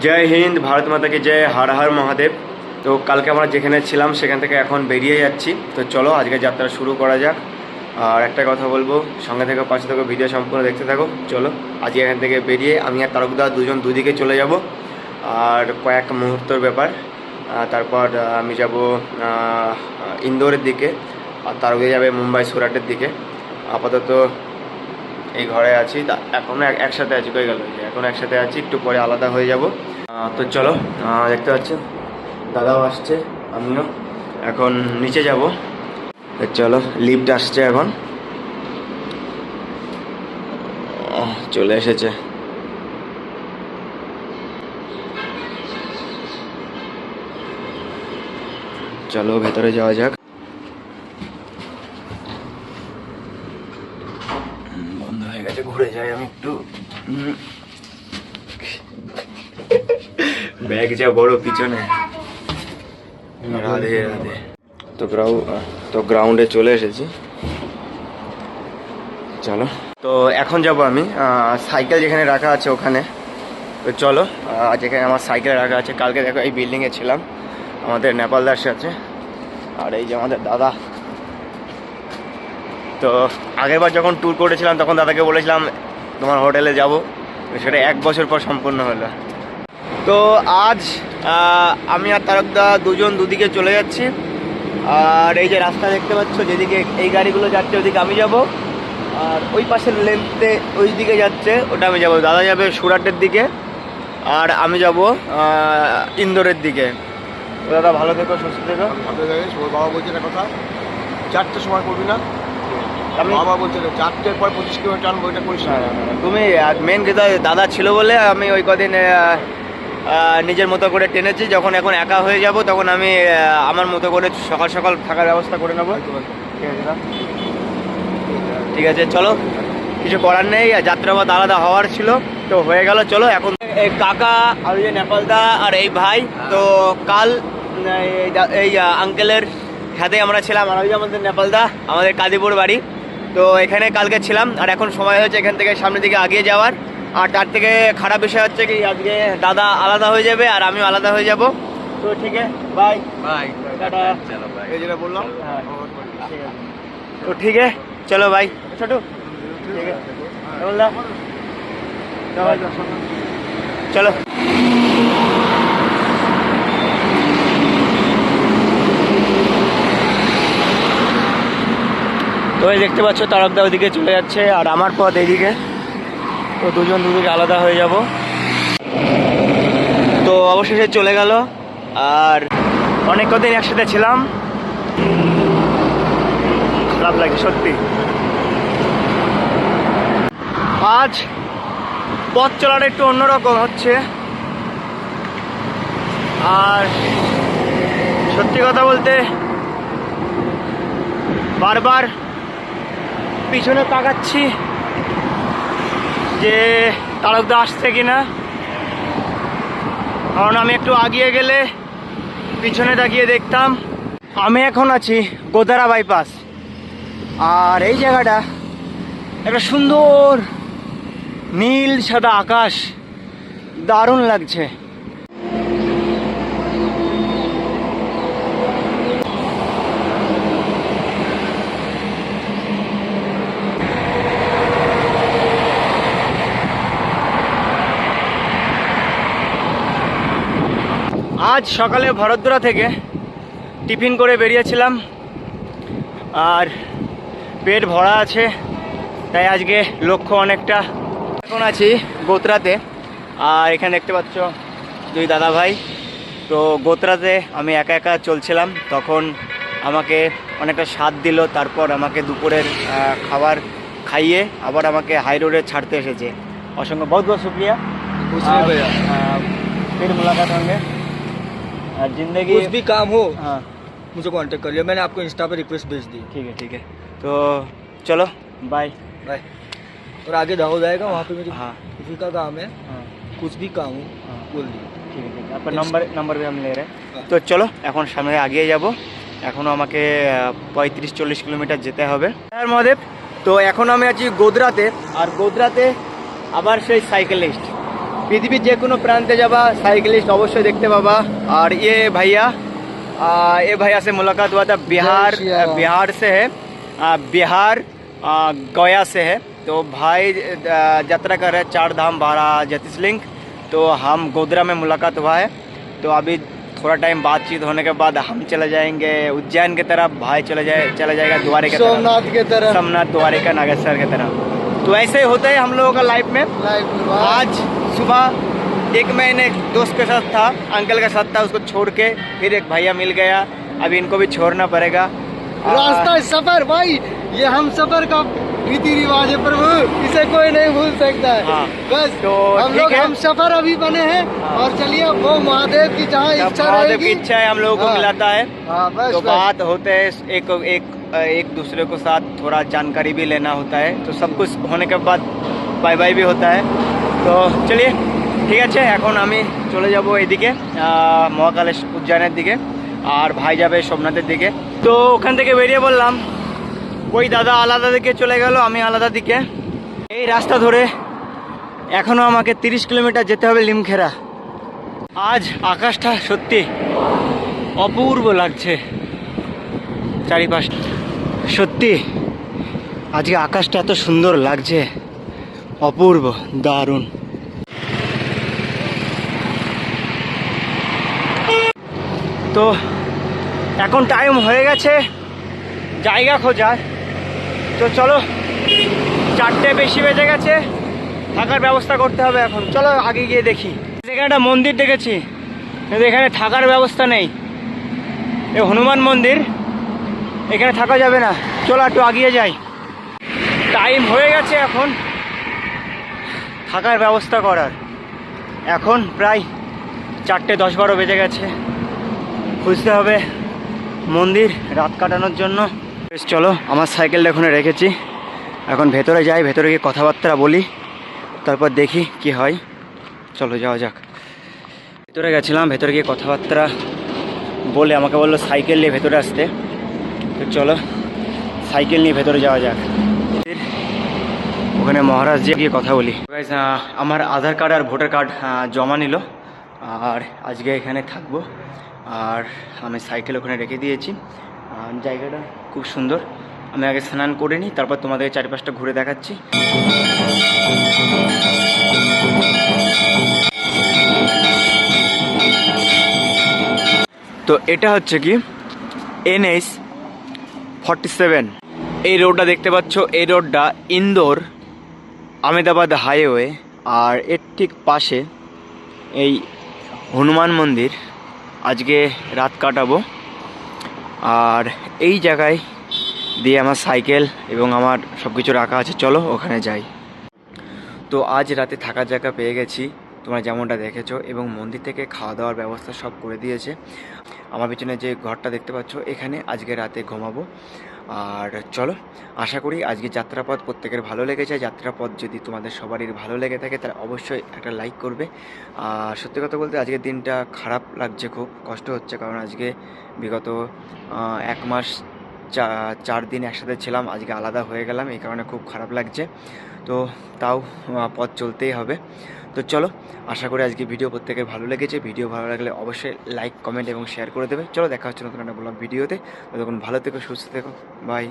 জয় হিন্দ, ভারত মাতাকে জয়, হর হর মহাদেব। তো কালকে আমরা যেখানে ছিলাম, সেখান থেকে এখন বেরিয়ে যাচ্ছি। তো চলো, আজকে যাত্রা শুরু করা যাক। আর একটা কথা বলব, সঙ্গে থেকে, পাশে থেকে ভিডিও সম্পূর্ণ দেখতে থাকো। চলো আজকে এখান থেকে বেরিয়ে আমি আর তারকদা দুজন দুদিকে চলে যাব। আর কয়েক মুহূর্তের ব্যাপার। তারপর আমি যাব ইন্দোরের দিকে। আর তারকে যাবে মুম্বাই সুরাটের দিকে। আপাতত এই ঘরে আছি। তা এখনও এক- একসাথে আছি, কই গেল? এখন একসাথে আছি, একটু পরে আলাদা হয়ে যাব। তো চলো দেখতে পাচ্ছ? দাদাও আসছে, আমিও। এখন নিচে যাব। চলো লিফট আসছে এখন। চলে এসেছে। চলো, ভেতরে যাওয়া যাক। বন্ধ হয়ে গেছে, ঘুরে যাই আমি একটু। বড় পিছনে। রাধে রাধে তো গ্রাউ তো গ্রাউন্ডে চলে এসেছি। চলো। তো এখন যাব আমি সাইকেল যেখানে রাখা আছে ওখানে। তো চলো যেখানে আমার সাইকেল রাখা আছে কালকে দেখো এই বিল্ডিংয়ে ছিলাম। আমাদের নেপাল দাস আছে আর এই যে আমাদের দাদা। তো আগেরবার যখন ট্যুর করেছিলাম তখন দাদাকে বলেছিলাম তোমার হোটেলে যাব। সেটা এক বছর পর সম্পূর্ণ হলো। তো আজ আমি আর তারকদা দুজন দুদিকে চলে যাচ্ছি। আর এই যে রাস্তা দেখতে পাচ্ছ যেদিকে এই গাড়িগুলো যাচ্ছে ওদিকে আমি যাব। আর ওই পাশের লেন্থে ওই দিকে যাচ্ছে ওটা আমি যাব। দাদা যাবে সুরাটের দিকে আর আমি যাব ইন্দোরের দিকে। দাদা ভালো থেকো সুস্থ থেকো। বাবা বলছে না কথা চারটের সময় করবি না? আমি বাবা বলছে চারটের পর পঁচিশ কিলোমিটার করিস তুমি মেন দাদা ছিল বলে আমি ওই কদিন নিজের মতো করে টেনেছি, যখন এখন একা হয়ে যাব, তখন আমি আমার মতো করে সকাল সকাল থাকার ব্যবস্থা করে নেব। ঠিক আছে, চলো। কিছু করার নেই যাত্রাবাদ আলাদা হওয়ার ছিল, তো হয়ে গেল, চলো, এখন এই কাকা, আর যে নেপালদা, আর এই ভাই, তো কাল, এই আঙ্কেলের সাথে আমরা ছিলাম, আর ওই আমাদের নেপালদা, আমাদের কাদিপুর বাড়ি, তো এখানে কালকে ছিলাম, আর এখন সময় হয়েছে এখান থেকে সামনের দিকে আগিয়ে যাওয়ার। আর তার থেকে খারাপ বিষয় হচ্ছে কি আজকে দাদা আলাদা হয়ে যাবে আর আমি আলাদা হয়ে যাব। তো ঠিক আছে বাই বাই টাটা। চলো বাই এই যেটা বললাম হ্যাঁ। তো ঠিক আছে চলো বাই ছোটু ঠিক আছে। চলো। তো দেখতে পাচ্ছ তারকদা ওইদিকে চলে যাচ্ছে আর আমার পথ এইদিকে। তো দুজন দুদিকে আলাদা হয়ে যাব। তো অবশেষে চলে গেল। আর অনেক কদিন একসাথে ছিলাম। খারাপ লাগে, সত্যি। আজ পথ চলাটা একটু অন্যরকম হচ্ছে। আর সত্যি কথা বলতে বারবার পিছনে তাকাচ্ছি। যে তারকদা আসছে কিনা। কারণ আমি একটু আগিয়ে গেলে পিছনে তাকিয়ে দেখতাম। আমি এখন আছি গোদারা বাইপাস। আর এই জায়গাটা একটা সুন্দর নীল সাদা আকাশ। দারুণ লাগছে। আজ সকালে ভরতদুরা থেকে টিফিন করে বেরিয়েছিলাম আর পেট ভরা আছে তাই আজকে লক্ষ্য অনেকটা এখন আছি গোতরাতে আর এখানে দেখতে পাচ্ছ দুই দাদা ভাই তো গোতরাতে আমি একা একা চলছিলাম তখন আমাকে অনেকটা স্বাদ দিল তারপর আমাকে দুপুরের আহ, খাবার খাইয়ে আবার আমাকে হাই রোডে ছাড়তে এসেছে অসংখ্য বহুত বহুত শুক্রিয়া कुछ नहीं भैया আহ, फिर मुलाकात होंगे আর जिंदगी कुछ भी काम हो हाँ मुझे कांटेक्ट करिए मैंने आपको इंस्टा पे रिक्वेस्ट भेज दी ठीक है ठीक है तो चलो बाय बाय और आगे दाहो जाएगा वहाँ पे मेरी हाँ किसी का काम है हाँ कुछ भी काम हो हाँ बोल दिए ঠিক আছে ঠিক আছে আপনার নাম্বার নাম্বার भी हम ले रहे हैं তো চলো এখন সামনে আগিয়ে যাব এখনও আমাকে পঁয়ত্রিশ চল্লিশ কিলোমিটার যেতে হবে হ্যাঁ মহাদেব তো এখন আমি আছি গোদরাতে আর গোদরাতে আবার সেই সাইকেলিস্ট পৃথিবীর যে কোনো প্রান্তে যাবা সাইকেলিস্ট অবশ্যই দেখতে পাবা আর ये भैया आ, ये भैया से मुलाकात हुआ था बिहार जय श्री राम। बिहार से है आ, बिहार आ, गया से है तो भाई आ, यात्रा कर रहे हैं चार धाम बारह ज्योतिर्लिंग तो हम गोधरा में मुलाकात हुआ है तो अभी थोड़ा टाइम बातचीत होने के बाद हम चले जाएंगे उज्जैन की तरफ भाई चले जाए चला जाएगा द्वारे की तरफ सोमनाथ के तरफ सोमनाथ द्वारिका नागेश्वर की तरफ तो ऐसे ही होता है हम लोगों का लाइफ में लाइव आज सुबह एक महीने दोस्त के साथ था अंकल के साथ था उसको छोड़ के फिर एक भैया मिल गया अभी इनको भी छोड़ना पड़ेगा रास्ता सफ़र भाई ये हम सफ़र का रीति रिवाज है प्रभु इसे कोई नहीं भूल सकता है हाँ। बस तो हम लोग हम सफ़र अभी बने हैं हाँ। और चलिए वो महादेव की जहाँ इच्छा महादेव की इच्छा है हम लोगों को हाँ। मिलाता है हाँ, बस, तो बस। बात होते हैं एक एक एक दूसरे को साथ थोड़ा जानकारी भी लेना होता है तो सब कुछ होने के बाद बाय बाय भी होता है তো চলিয়ে, ঠিক আছে, এখন আমি চলে যাব এদিকে মহাকালেশ উজ্জয়নের দিকে, আর ভাই যাবে সোমনাথের দিকে। তো ওখান থেকে বেরিয়ে বললাম ওই দাদা আলাদা দিকে চলে গেল, আমি আলাদা দিকে। এই রাস্তা ধরে এখনও আমাকে তিরিশ কিলোমিটার যেতে হবে লিমখেরা। আজ আকাশটা সত্যি অপূর্ব লাগছে চারিপাশ। সত্যি, আজকে আকাশটা এত সুন্দর লাগছে, অপূর্ব, দারুণ। তো এখন টাইম হয়ে গেছে, জায়গা খোঁজার। তো চলো, চারটে বেশি বেজে গেছে, থাকার ব্যবস্থা করতে হবে এখন। চলো আগে গিয়ে দেখি। এখানে একটা মন্দির দেখেছি, কিন্তু এখানে থাকার ব্যবস্থা নেই। এ হনুমান মন্দির, এখানে থাকা যাবে না। চলো একটু আগিয়ে যাই। টাইম হয়ে গেছে এখন, থাকার ব্যবস্থা করার। এখন প্রায় চারটে দশ বারো বেজে গেছে। খুঁজতে হবে মন্দির, রাত কাটানোর জন্য। বেশ, চলো, আমার সাইকেলটা এখানে রেখেছি। এখন ভেতরে যাই, ভেতরে গিয়ে কথাবার্তা বলি, তারপর দেখি কি হয়। চলো, যাওয়া যাক। ভেতরে গেছিলাম, ভেতরে গিয়ে কথাবার্তা বলে আমাকে বলল সাইকেল নিয়ে ভেতরে আসতে। তো চলো, সাইকেল নিয়ে ভেতরে যাওয়া যাক। ওখানে মহারাজ গিয়ে কথা বলি। আমার আধার কার্ড আর ভোটার কার্ড জমা নিল। আর আজকে এখানে থাকব। আর আমি সাইকেল ওখানে রেখে দিয়েছি। জায়গাটা খুব সুন্দর। আমি আগে স্নান করে নিই, তারপর তোমাদের চারিপাশটা ঘুরে দেখাচ্ছি। তো এটা হচ্ছে কি? এনএস ফর্টি সেভেন এই রোডটা দেখতে পাচ্ছ, এই রোডটা ইন্দোর আমেদাবাদ হাইওয়ে। আর এর ঠিক পাশে এই হনুমান মন্দির। আজকে রাত কাটাবো। আর এই জায়গায় দিয়ে আমার সাইকেল এবং আমার সব কিছু রাখা আছে। চলো ওখানে যাই। তো আজ রাতে থাকার জায়গা পেয়ে গেছি। তোমরা যেমনটা দেখেছ এবং মন্দির থেকে খাওয়া দাওয়ার ব্যবস্থা সব করে দিয়েছে। আমার পিছনে যে ঘরটা দেখতে পাচ্ছ, এখানে আজকে রাতে ঘুমাবো। আর চলো, আশা করি আজকে যাত্রাপথ প্রত্যেকের ভালো লেগেছে। যাত্রাপথ যদি তোমাদের সবারই ভালো লেগে থাকে, তাহলে অবশ্যই একটা লাইক করবে। আর সত্যি কথা বলতে আজকের দিনটা খারাপ লাগছে, খুব কষ্ট হচ্ছে, কারণ আজকে বিগত এক মাস চা- চার দিন একসাথে ছিলাম, আজকে আলাদা হয়ে গেলাম, এই কারণে খুব খারাপ লাগছে। তো তাও পথ চলতেই হবে। তো চলো, আশা করি আজকে ভিডিও প্রত্যেকের ভালো লেগেছে। ভিডিও ভালো লাগলে অবশ্যই লাইক কমেন্ট এবং শেয়ার করে দেবে। চলো, দেখা হচ্ছে নতুন একটা বললাম ভিডিওতে। তখন ভালো থেকো, সুস্থ থেকো। বাই